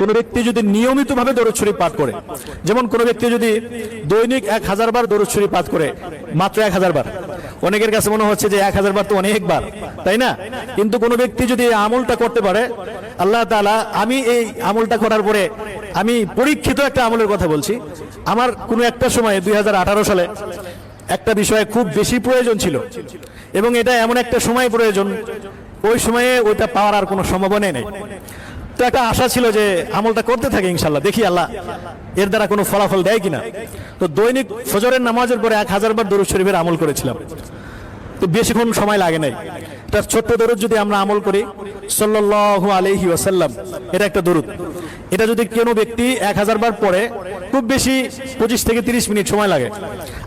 কোনো ব্যক্তি যদি নিয়মিতভাবে দরুদ শরীফ পাঠ করে, যেমন কোনো ব্যক্তি যদি দৈনিক এক হাজার বার দরুদ শরীফ পাঠ করে, মাত্র এক হাজার বার। অনেকের কাছে মনে হচ্ছে যে এক হাজার বার তো অনেকবার তাই না? কিন্তু কোনো ব্যক্তি যদি আমলটা করতে পারে, আল্লাহ তাআলা, আমি এই আমলটা করার পরে আমি পরীক্ষিত একটা আমলের কথা বলছি। আমার কোনো একটা সময় দুই সালে একটা বিষয়ে খুব বেশি প্রয়োজন ছিল, এবং এটা এমন একটা সময় প্রয়োজন, ওই সময়ে ওইটা পাওয়ার আর কোনো সম্ভাবনাই নেই। তো একটা আশা ছিল যে আমলটা করতে থাকে ইনশাল্লাহ দেখি আল্লাহ, এর দ্বারা কোনো ফলাফল দেয় কিনা। তো দৈনিক ফজরের নামাজের পরে এক হাজার বার দরুদ শরীফের আমল করেছিলাম। তো বেশিক্ষণ সময় লাগে নাই। তার ছোট্ট দরুদ যদি আমরা আমল করি, সাল্লাল্লাহু আলাইহি ওয়াসাল্লাম, এটা একটা দরুদ। এটা যদি কোনো ব্যক্তি এক হাজার বার পড়ে, খুব বেশি পঁচিশ থেকে তিরিশ মিনিট সময় লাগে।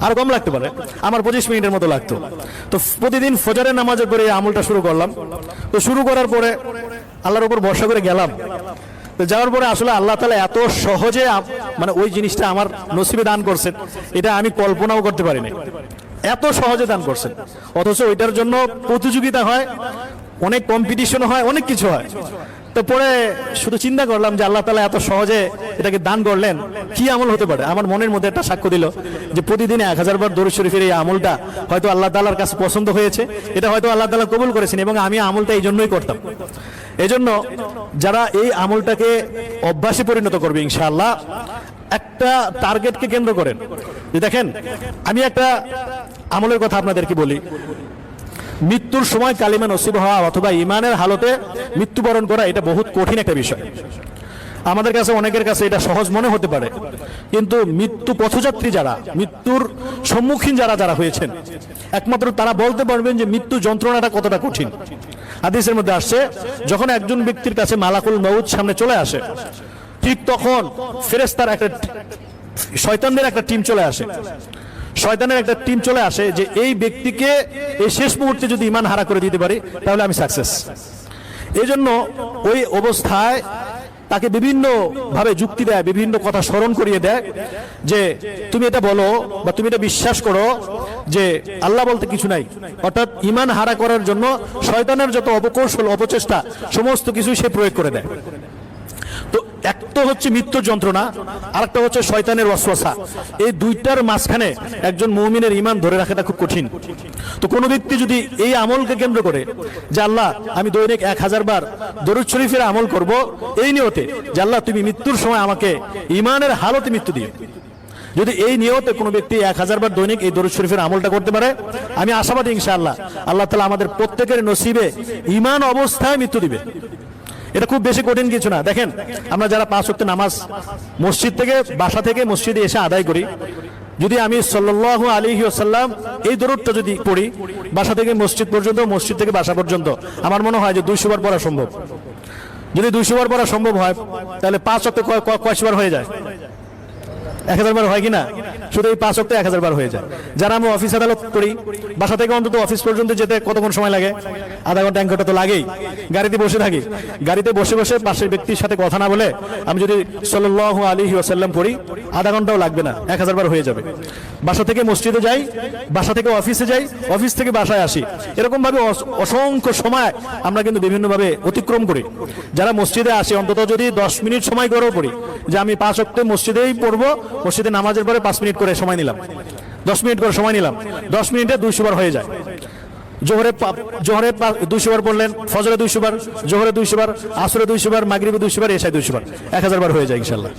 আর কম লাগতে পারে, আমার পঁচিশ মিনিটের মতো লাগতো। তো প্রতিদিন ফজরের নামাজের পরে আমলটা শুরু করলাম। তো শুরু করার পরে আল্লাহর উপর ভরসা করে গেলাম। তো যাওয়ার পরে আসলে আল্লাহ তালা এত সহজে মানে ওই জিনিসটা আমার নসিবে দান করছেন, এটা আমি কল্পনাও করতে পারিনি। এত সহজে দান করছেন। অথচ ওইটার জন্য প্রতিযোগিতা হয়, অনেক কম্পিটিশন হয়, অনেক কিছু হয়। তো পরে শুধু চিন্তা করলাম যে আল্লাহ তালা এত সহজে এটাকে দান করলেন, কি আমল হতে পারে? আমার মনের মধ্যে একটা সাক্ষ্য দিল যে প্রতিদিনে এক হাজার বার দরুদ শরীফের এই আমলটা হয়তো আল্লাহ তালার কাছে পছন্দ হয়েছে, এটা হয়তো আল্লাহ তালা কবুল করেছেন এবং আমি আমলটা এই জন্যই করতাম। এজন্য যারা এই আমলটাকে অভ্যাসে পরিণত করবে ইনশাআল্লাহ, একটা টার্গেটকে কেন্দ্র করেন। যে দেখেন, আমি একটা আমলের কথা আপনাদেরকে বলি। মৃত্যুর সময় কালিমা নসিব হওয়া অথবা ইমানের হালতে মৃত্যুবরণ করা এটা বহুত কঠিন একটা বিষয়। আমাদের কাছে, অনেকের কাছে এটা সহজ মনে হতে পারে। কিন্তু মৃত্যু পথযাত্রী যারা, মৃত্যুর সম্মুখীন যারা যারা হয়েছেন, একমাত্র তারা বলতে পারবেন যে মৃত্যু যন্ত্রণাটা কতটা কঠিন। হাদিসের মধ্যে আসছে, যখন একজন ব্যক্তির কাছে মালাকুল মউদ সামনে চলে আসে, ঠিক তখন ফেরেস্তার একটা শয়তানদের একটা টিম চলে আসে। শয়তানের একটা টিম চলে আসে যে এই ব্যক্তিকে এই শেষ মুহূর্তে যদি ইমান হারা করে দিতে পারি, তাহলে আমি সাকসেস এই জন্য ওই অবস্থায় তাকে বিভিন্ন ভাবে যুক্তি দেয়, বিভিন্ন কথা স্মরণ করিয়ে দেয় যে তুমি এটা বলো বা তুমি এটা বিশ্বাস করো যে আল্লাহ বলতে কিছু নাই। অর্থাৎ ইমান হারা করার জন্য শয়তানের যত অপকৌশল, অপচেষ্টা, সমস্ত কিছু সে প্রয়োগ করে দেয়। তো এক তো হচ্ছে মৃত্যুর যন্ত্রণা আর একটা হচ্ছে শয়তানের ওয়াসওয়াসা। এই দুইটার মাঝখানে একজন মৌমিনের ইমান ধরে রাখাটা খুব কঠিন। তো কোনো ব্যক্তি যদি এই আমলকে কেন্দ্র করে যে আল্লাহ, আমি দৈনিক এক হাজার বার দরুদ শরীফের আমল করব, এই নিয়তে যে আল্লাহ, তুমি মৃত্যুর সময় আমাকে ইমানের হালতে মৃত্যু দিয়ে যদি এই নিয়তে কোনো ব্যক্তি এক হাজার বার দৈনিক এই দরুদ শরীফের আমলটা করতে পারে, আমি আশাবাদী ইনশাআল্লাহ, আল্লাহ তালা আমাদের প্রত্যেকের নসিবে ইমান অবস্থায় মৃত্যু দিবে। এটা খুব বেশি কঠিন কিছু না। দেখেন, আমরা যারা পাঁচ ওয়াক্ত নামাজ মসজিদ থেকে, বাসা থেকে মসজিদে এসে আদায় করি, যদি আমি সাল্লাল্লাহু আলী ওয়াসাল্লাম এই দরুদটা যদি পড়ি, বাসা থেকে মসজিদ পর্যন্ত, মসজিদ থেকে বাসা পর্যন্ত, আমার মনে হয় যে দুইশো বার পড়া সম্ভব। যদি দুইশো বার পড়া সম্ভব হয়, তাহলে পাঁচ কয়- কয়শো বার হয়ে যায়? এক হাজার বার হয় কিনা শুধু এই পাঁচ অক্টে এক হাজার বার হয়ে যায়। যারা আমি অফিস আদালত করি, বাসা থেকে অন্তত অফিস পর্যন্ত যেতে কতক্ষণ সময় লাগে? আধা ঘণ্টা, এক ঘণ্টা তো লাগেই। গাড়িতে বসে থাকি। গাড়িতে বসে বসে পাশের ব্যক্তির সাথে কথা না বলে আমি যদি সাল্লাহ আলী ওয়াসাল্লাম পড়ি, আধা ঘন্টাও লাগবে না, এক হাজার বার হয়ে যাবে। বাসা থেকে মসজিদে যাই, বাসা থেকে অফিসে যাই অফিস থেকে বাসায় আসি। এরকম ভাবে অস- অসংখ্য সময় আমরা কিন্তু বিভিন্নভাবে অতিক্রম করি। যারা মসজিদে আসে, অন্তত যদি দশ মিনিট সময় করেও পড়ি, যে আমি পাঁচ অক্টে মসজিদেই পড়ব, মসজিদে নামাজের পরে পাঁচ মিনিট করে সময় নিলাম। দশ মিনিট করে সময় নিলাম। দশ মিনিটে দুইশো বার হয়ে যায়। জোহরে জোহরে দুইশো বার বললেন ফজরে দুইশো বার জোহরে দুইশো বার আসরে দুইশো বার মাগরিবে দুইশো বার এসায় দুইশো বার এক হাজার বার হয়ে যায় ইনশাল্লাহ।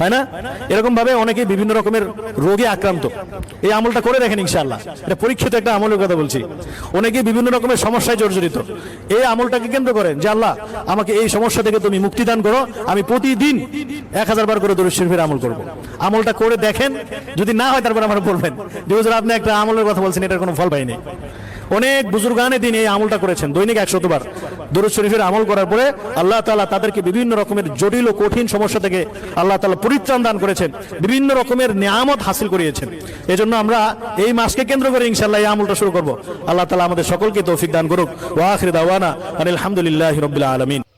হয় না? এরকম ভাবে অনেকে বিভিন্ন রকমের রোগে আক্রান্ত। এই আমলটা করে দেখেন ইনশাল্লাহ এটা পরীক্ষিত একটা আমলের কথা বলছি। অনেকে বিভিন্ন রকমের সমস্যায় জর্জরিত। এই আমলটাকে কেন্দ্র করেন যে, আল্লাহ, আমাকে এই সমস্যা থেকে তুমি মুক্তি দান করো। আমি প্রতিদিন এক হাজার বার করে দরুদ শরীফের আমল করব। আমলটা করে দেখেন, যদি না হয় তারপর আমার বলবেন। যে আপনি একটা আমলের কথা বলছেন, এটার কোনো ফল পাইনি। অনেক বুজুর্গানে দিন এই আমলটা করেছেন, দৈনিক একশতবার দরুদ শরীফের আমল করার পরে আল্লাহ তালা তাদেরকে বিভিন্ন রকমের জটিল ও কঠিন সমস্যা থেকে আল্লাহ তালা পরিত্রাণ দান করেছেন, বিভিন্ন রকমের নিয়ামত হাসিল করিয়েছেন। এই জন্য আমরা এই মাসকে কেন্দ্র করে ইনশাল্লাহ এই আমলটা শুরু করব। আল্লাহ তালা আমাদের সকলকে তৌফিক দান করুক। ওয়া আখির দাওয়ানা আলহামদুলিল্লাহি রাব্বিল আলামিন।